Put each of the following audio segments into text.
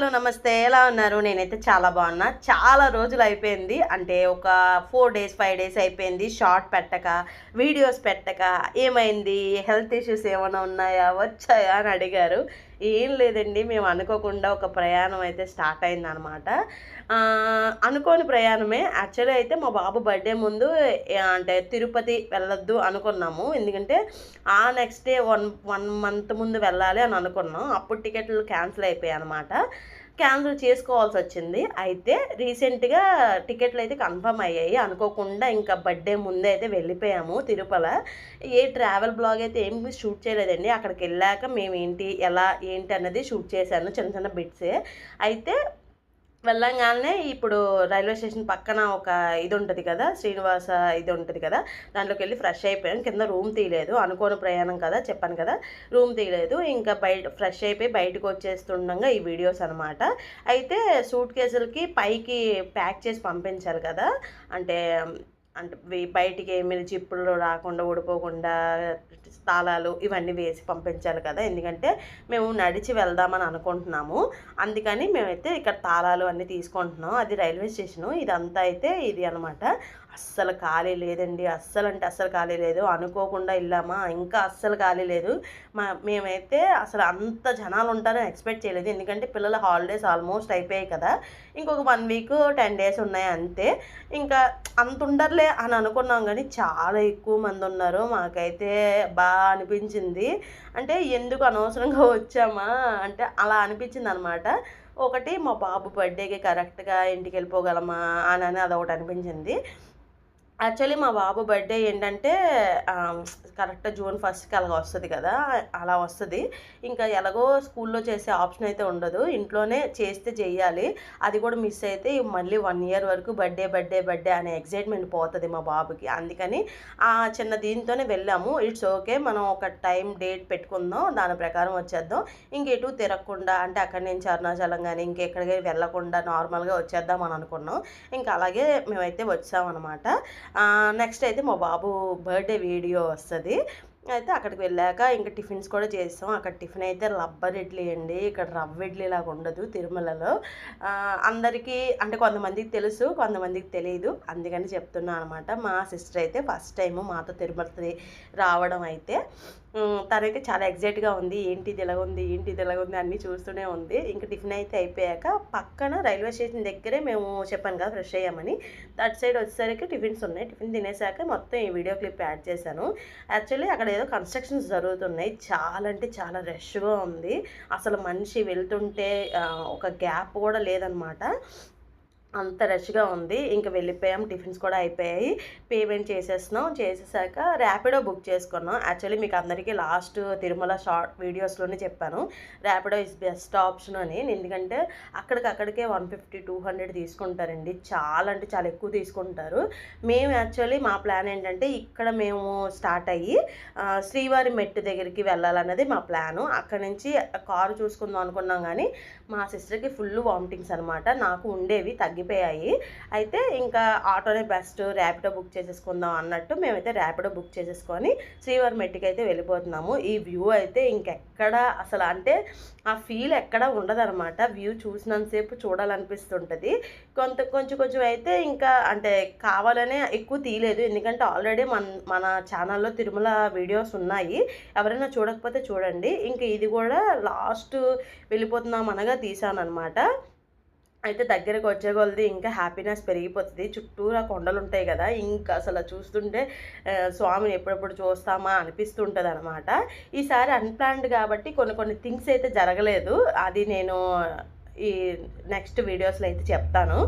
Hello నమస్తే. ఎలా ఉన్నారు? నేనైతే చాలా బాగున్నా. చాలా రోజులు అయిపోయింది. అంటే ఒక ఫోర్ డేస్ ఫైవ్ డేస్ అయిపోయింది. షార్ట్ పెట్టక వీడియోస్ పెట్టక ఏమైంది? హెల్త్ ఇష్యూస్ ఏమైనా ఉన్నాయా? వచ్చాయా? అని అడిగారు. ఏం లేదండి మేము అనుకోకుండా ఒక ప్రయాణం అయితే స్టార్ట్ అయిందనమాట. అనుకోని ప్రయాణమే. యాక్చువల్లీ అయితే మా బాబు బర్త్డే ముందు అంటే తిరుపతి వెళ్ళొద్దు అనుకున్నాము. ఎందుకంటే ఆ next day one one month ముందు వెళ్ళాలి అని అనుకున్నాం. అప్పుడు టికెట్లు క్యాన్సిల్ అయిపోయాయి అనమాట క్యాన్సిల్ చేసుకోవాల్సి వచ్చింది అయితే రీసెంట్గా టికెట్లు అయితే కన్ఫర్మ్ అయ్యాయి. అనుకోకుండా ఇంకా బర్త్డే ముందే అయితే వెళ్ళిపోయాము తిరుపల. ఏ ట్రావెల్ బ్లాగ్ అయితే ఏం షూట్ చేయలేదండి. అక్కడికి వెళ్ళాక మేము ఏంటి ఎలా ఏంటి అన్నది షూట్ చేశాను. చిన్న చిన్న బిట్సే. అయితే వెళ్ళంగానే ఇప్పుడు రైల్వే స్టేషన్ పక్కన ఒక ఇది ఉంటుంది కదా శ్రీనివాస ఇది ఉంటుంది కదా దాంట్లోకి వెళ్ళి ఫ్రెష్ అయిపోయాం. కింద రూమ్ తీయలేదు అనుకోని ప్రయాణం కదా చెప్పాను కదా రూమ్ తీయలేదు. ఇంకా బయట ఫ్రెష్ అయిపోయి బయటకు వచ్చేస్తుండగా ఈ వీడియోస్ అనమాట అయితే సూట్ కేసులకి పైకి ప్యాక్ చేసి పంపించారు కదా అంటే అంటే బయటికి ఏమైనా చిప్పులు రాకుండా ఊడిపోకుండా తాళాలు ఇవన్నీ వేసి పంపించాలి కదా. ఎందుకంటే మేము నడిచి వెళ్దామని అనుకుంటున్నాము. అందుకని మేమైతే ఇక్కడ తాళాలు అన్నీ తీసుకుంటున్నాం. అది రైల్వే స్టేషను. ఇదంతా అయితే ఇది అనమాట అస్సలు ఖాళీ లేదండి. అస్సలు అంటే అస్సలు ఖాళీ లేదు. అనుకోకుండా వెళ్ళామా ఇంకా అస్సలు ఖాళీ లేదు. మా మేమైతే అసలు అంత జనాలు ఉంటారని ఎక్స్పెక్ట్ చేయలేదు. ఎందుకంటే పిల్లల హాలిడేస్ ఆల్మోస్ట్ అయిపోయాయి కదా. ఇంకొక వన్ వీక్ టెన్ డేస్ ఉన్నాయి అంతే. ఇంకా అంత ఉండర్లే అని అనుకున్నాం కానీ చాలా ఎక్కువ మంది ఉన్నారు. మాకైతే బాగా అనిపించింది. అంటే ఎందుకు అనవసరంగా వచ్చామా? అంటే అలా అనిపించింది అనమాట ఒకటి మా బాబు బర్త్డేకి కరెక్ట్గా ఇంటికి వెళ్ళిపోగలమా అని అని అదొకటి అనిపించింది. యాక్చువల్లీ మా బాబు బర్త్డే ఏంటంటే కరెక్ట్ జూన్ ఫస్ట్కి అలాగ వస్తుంది కదా అలా వస్తుంది. ఇంకా ఎలాగో స్కూల్లో చేసే ఆప్షన్ అయితే ఉండదు. ఇంట్లోనే చేస్తే చేయాలి. అది కూడా మిస్ అయితే మళ్ళీ వన్ ఇయర్ వరకు బర్త్డే బర్త్డే బర్త్డే అనే ఎగ్జైట్మెంట్ పోతుంది మా బాబుకి. అందుకని ఆ చిన్న దీంతోనే వెళ్ళాము. ఇట్స్ ఓకే మనం ఒక టైం డేట్ పెట్టుకుందాం. దాని ప్రకారం వచ్చేద్దాం. ఇంకెటు తిరగకుండా అంటే అక్కడి నుంచి అరుణాచలం కానీ ఇంకెక్కడికి వెళ్ళకుండా నార్మల్గా వచ్చేద్దాం అని అనుకున్నాం. ఇంకా అలాగే మేమైతే వచ్చామన్నమాట. నెక్స్ట్ అయితే మా బాబు బర్త్డే వీడియో వస్తుంది. అయితే అక్కడికి వెళ్ళాక ఇంకా టిఫిన్స్ కూడా చేస్తాం. అక్కడ టిఫిన్ అయితే రబ్బర్ ఇడ్లీ అండి. ఇక్కడ రవ్వ ఇడ్లీ లాగా ఉండదు తిరుమలలో. అందరికీ అంటే కొంతమందికి తెలుసు కొంతమందికి తెలియదు అందుకని చెప్తున్నాను అనమాట. మా సిస్టర్ అయితే ఫస్ట్ టైం మాతో తిరుమలకి రావడం అయితే. తనైతే చాలా ఎగ్జైట్గా ఉంది. ఏంటి ఇది ఉంది? ఏంటి ఇది ఉంది? అన్నీ చూస్తూనే ఉంది. ఇంకా టిఫిన్ అయితే అయిపోయాక పక్కన రైల్వే స్టేషన్ దగ్గరే మేము చెప్పాను కదా ఫ్రెష్ అయ్యామని. అటు సైడ్ వచ్చేసరికి టిఫిన్స్ ఉన్నాయి. టిఫిన్ తినేసాక మొత్తం ఈ వీడియో క్లిప్ యాడ్ చేశాను. యాక్చువల్లీ అక్కడ ఏదో కన్స్ట్రక్షన్స్ జరుగుతున్నాయి. చాలా అంటే చాలా రష్గా ఉంది. అసలు మనిషి వెళ్తుంటే ఒక గ్యాప్ కూడా లేదనమాట. అంత రష్గా ఉంది. ఇంకా వెళ్ళిపోయాం. టిఫిన్స్ కూడా అయిపోయాయి. పేమెంట్ చేసేస్తున్నాం. చేసేసాక ర్యాపిడో బుక్ చేసుకున్నాం. యాక్చువల్లీ మీకు అందరికీ లాస్ట్ తిరుమల షార్ట్ వీడియోస్లోనే చెప్పాను. ర్యాపిడో ఇస్ బెస్ట్ ఆప్షన్ అని. ఎందుకంటే అక్కడికక్కడికే వన్ ఫిఫ్టీ టూ హండ్రెడ్ తీసుకుంటారండి. చాలా అంటే చాలా ఎక్కువ తీసుకుంటారు. మేము యాక్చువల్లీ మా ప్లాన్ ఏంటంటే ఇక్కడ మేము స్టార్ట్ అయ్యి శ్రీవారి మెట్టు దగ్గరికి వెళ్ళాలన్నది మా ప్లాను. అక్కడ నుంచి కారు చూసుకుందాం అనుకున్నాం కానీ మా సిస్టర్కి ఫుల్ వామిటింగ్స్ అనమాట నాకు ఉండేవి తగ్గి తగ్గిపోయాయి. అయితే ఇంకా ఆటోనే బెస్ట్ ర్యాపిడో బుక్ చేసేసుకుందాం అన్నట్టు మేమైతే ర్యాపిడో బుక్ చేసేసుకొని శ్రీవారి అయితే వెళ్ళిపోతున్నాము. ఈ వ్యూ అయితే ఇంకెక్కడ అసలు అంటే ఆ ఫీల్ ఎక్కడ ఉండదన్నమాట. వ్యూ చూసినంతసేపు చూడాలనిపిస్తుంటుంది. కొంత కొంచెం కొంచెం అయితే ఇంకా అంటే కావాలనే ఎక్కువ తీయలేదు. ఎందుకంటే ఆల్రెడీ మన మన ఛానల్లో తిరుమల వీడియోస్ ఉన్నాయి. ఎవరైనా చూడకపోతే చూడండి. ఇంకా ఇది కూడా లాస్ట్ వెళ్ళిపోతున్నాం అనగా తీసాను అనమాట అయితే దగ్గరకు వచ్చే కొలది ఇంకా హ్యాపీనెస్ పెరిగిపోతుంది. చుట్టూరా కొండలు ఉంటాయి కదా ఇంకా అసలు చూస్తుంటే స్వామిని ఎప్పుడెప్పుడు చూస్తామా అనిపిస్తుంటుంది అనమాట ఈసారి అన్ప్లాన్డ్ కాబట్టి కొన్ని కొన్ని థింగ్స్ అయితే జరగలేదు. అది నేను ఈ నెక్స్ట్ వీడియోస్లో అయితే చెప్తాను.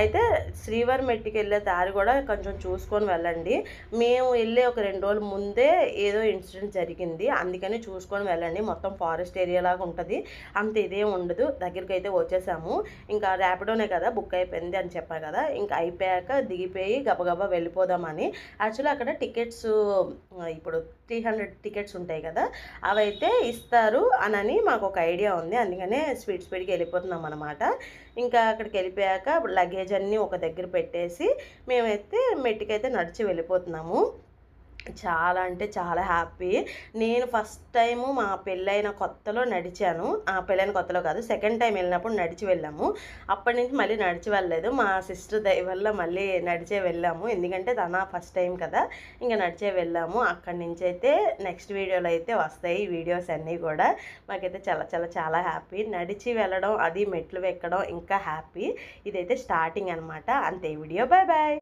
అయితే శ్రీవారి మెట్టికి వెళ్ళే దారి కూడా కొంచెం చూసుకొని వెళ్ళండి. మేము వెళ్ళే ఒక రెండు రోజుల ముందే ఏదో ఇన్సిడెంట్ జరిగింది. అందుకని చూసుకొని వెళ్ళండి. మొత్తం ఫారెస్ట్ ఏరియా లాగా ఉంటుంది. అంత ఇదేం ఉండదు. దగ్గరికి అయితే వచ్చేసాము. ఇంకా ర్యాపిడోనే కదా బుక్ అయిపోయింది అని చెప్పారు కదా. ఇంకా అయిపోయాక దిగిపోయి గబగబా వెళ్ళిపోదామని. యాక్చువల్లీ అక్కడ టికెట్స్ ఇప్పుడు త్రీ హండ్రెడ్ టికెట్స్ ఉంటాయి కదా అవైతే ఇస్తారు అనని మాకు ఒక ఐడియా ఉంది. అందుకనే స్పీడ్ స్పీడ్కి వెళ్ళిపోతున్నాం అనమాట ఇంకా అక్కడికి వెళ్ళిపోయాక లగేజ్ అన్నీ ఒక దగ్గర పెట్టేసి మేమైతే మెట్టుకైతే నడిచి వెళ్ళిపోతున్నాము. చాలా అంటే చాలా హ్యాపీ. నేను ఫస్ట్ టైము మా పెళ్ళైన కొత్తలో నడిచాను. ఆ పెళ్ళైన కొత్తలో కాదు సెకండ్ టైం వెళ్ళినప్పుడు నడిచి వెళ్ళాము. అప్పటి నుంచి మళ్ళీ నడిచి వెళ్ళలేదు. మా సిస్టర్ దయ వల్ల మళ్ళీ నడిచే వెళ్ళాము. ఎందుకంటే తన ఫస్ట్ టైం కదా ఇంకా నడిచే వెళ్ళాము. అక్కడి నుంచి అయితే నెక్స్ట్ వీడియోలో అయితే వస్తాయి వీడియోస్ అన్నీ కూడా. మాకైతే చాలా చాలా చాలా హ్యాపీ. నడిచి వెళ్ళడం అది మెట్లు ఎక్కడం ఇంకా హ్యాపీ. ఇదైతే స్టార్టింగ్ అనమాట అంతే వీడియో. Bye bye.